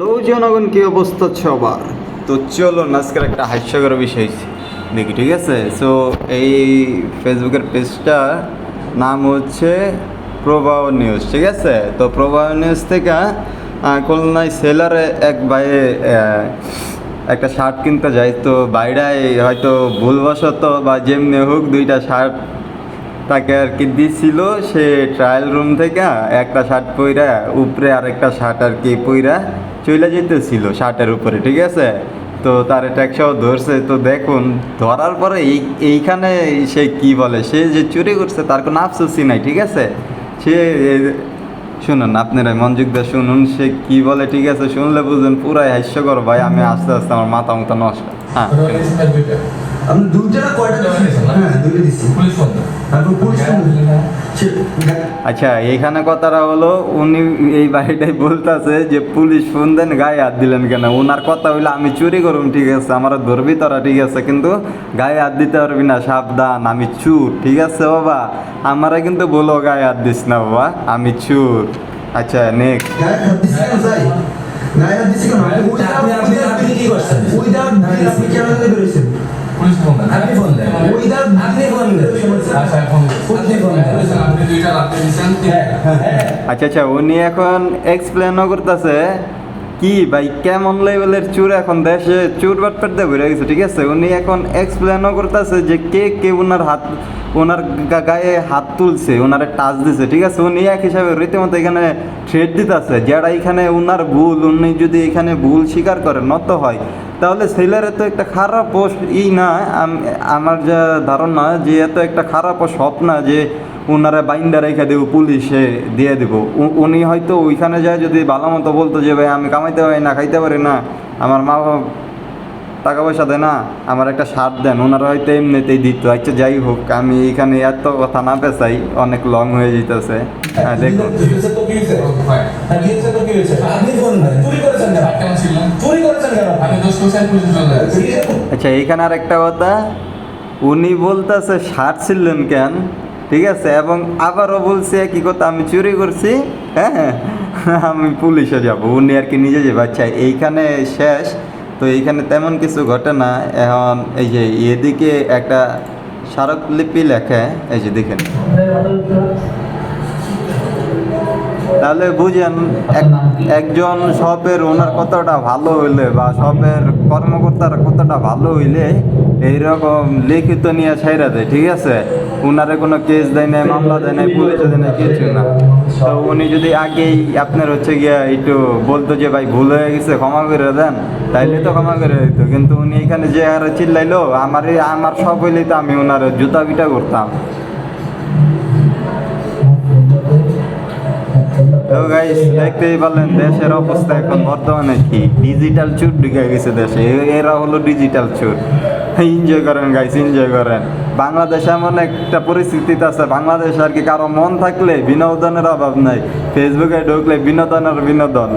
Hello জনগণ, কি অবস্থা সবার? তো চলো, আজকের একটা হাস্যকর বিষয় দেখি, ঠিক আছে? সো এই ফেসবুকের পেজটা নাম হচ্ছে প্রবাহ নিউজ ঠিক আছে? তো প্রবাহ নিউজ থেকে খুলনায় সেলারে এক ভাইয়ে একটা শার্ট কিনতে যায়। তো বাইরায় হয়তো ভুলবশত বা যেমনি হোক দুইটা শার্ট তাকে আর কি দিছিল, সে ট্রায়াল রুম থেকে একটা শার্ট পইরা, উপরে আরেকটা শার্ট আর কি পইরা চলে যেতেছিল শার্টের উপরে, ঠিক আছে? তো তার ট্যাক্সাও ধরছে, তো দেখুন, ধরার পরে এই, এইখানে সে কি বলে, সে যে চুরি করছে তার কোনো আফসোসই নাই, ঠিক আছে? সে শুনুন, আপনারা মনোযোগ দিয়ে শুনুন, সে কি বলে, ঠিক আছে? শুনলে বুঝবেন, পুরাই হাস্যকর, ভাই, আমি আস্তে আস্তে আমার মাথা মতো নষ্ট। হ্যাঁ। আপনি দুইটা কয়টা হ্যাঁ দুইটা দিচ্ছি পুলিশ ফোন তারপর পুলিশ ফোন। সে- গা- আচ্ছা এইখানে কথাটা হলো উনি এই বাড়িটাই বলতেছে যে পুলিশ ফোন দেন গায়ে হাত দিলেন কেন? ওনার কথা হইল আমি চুরি করুম ঠিক আছে আমার ধরবি তোরা ঠিক আছে কিন্তু গায়ে হাত দিতে পারবি না সাবধান আমি চুর ঠিক আছে বাবা? আমারা কিন্তু বলো গায়ে হাত দিস না বাবা আমি চুর। আচ্ছা নেক্সট। গায়ে হাত কেন দিচ্ছি কেন? আপনি কি করছেন? আপনি কেন? পুলিশ ফোন দেয়। আপনি ফোন দেন। Without আপনি ফোন দেন। আচ্ছা, ফোন আপনি ফোন দেন। আপনি দুইটা রাত্রে দিয়েছেন, আচ্ছা আচ্ছা উনি এখন এক্সপ্লেনও করতেছে কি ভাই কেমন লেভেলের চুর এখন দেশে? চুর বাটপাট দিয়ে বেড়ে গেছে ঠিক আছে? উনি এখন এক্সপ্লেনও করতেছে যে কে কে ওনার হাত ওনার গায়ে হাত তুলছে ওনারে টাচ দিছে ঠিক আছে? উনি এক হিসাবে রীতিমতো এখানে থ্রেড দিতেছে যারা এখানে ওনার ভুল উনি যদি এখানে ভুল স্বীকার করে নত হয়। তাহলে ছেলের এত একটা খারাপ ই না, আম- আমার যা ধারণা যে এত একটা খারাপ স্বপ্ন যে ওনারা বাইন্ডার রেখে দেবো, পুলিশে দিয়ে দেবো। উনি হয়তো ওইখানে যায় যদি ভালো মতো বলতো যে, ভাই, আমি কামাইতে পারি না, খাইতে পারি না। আমার মা টাকা পয়সা দেয় না আমার একটা শার্ট দেন। ওনারা হয়তো এমনিতেই দিত। আচ্ছা যাই হোক আমি এখানে এত কথা না পেছাই অনেক লং হয়ে যেতেছে। হ্যাঁ দেখুন। হ্যাঁ, যায়। চুরি করেছেন? আচ্ছা এইখানে আর একটা কথা। উনি বলতেছে শার্ট ছিলেন কেন? ঠিক আছে? এবং আবারও বলছে কি কথা? আমি চুরি করছি? হ্যাঁ আমি পুলিশে যাব। উনি আর কি নিজে যাবে। আচ্ছা এইখানে শেষ। তো এইখানে তেমন কিছু ঘটে না। এখন এই যে এদিকে একটা স্মারকলিপি লেখে, এই যে দেখেন। তাহলে বুঝেন, এক- একজন শপের ওনার কতটা ভালো হইলে বা শপের কর্মকর্তার কতটা ভালো হইলে এইরকম লিখিত নিয়ে ছাইরা দেয়, ঠিক আছে? উনারে কোনো কেস দেয় নাই, মামলা দেয় নাই, পুলিশে দেয় নাই, কিছু না। তো উনি যদি আগেই আপনার হচ্ছে গিয়া একটু বলতো যে, ভাই, ভুল হয়ে গেছে, ক্ষমা করে দেন, তাইলে তো ক্ষমা করে দিত। কিন্তু উনি এখানে যে হারে চিল্লাইলো আমার আমার সব হইলেই তো আমি ওনার জুতা পিটা করতাম। তো গাইস দেখতেই পারলেন, দেশের অবস্থা এখন বর্তমানে কি? ডিজিটাল চুট ঢুকে গেছে দেশে। এরা হলো ডিজিটাল চুট। এনজয় করেন গাইস এনজয় করেন। বাংলাদেশে এমন একটা পরিস্থিতিতে আছে, বাংলাদেশ আর কি কারও মন থাকলে বিনোদনের অভাব নাই। ফেসবুকে ঢুকলে বিনোদনের বিনোদন।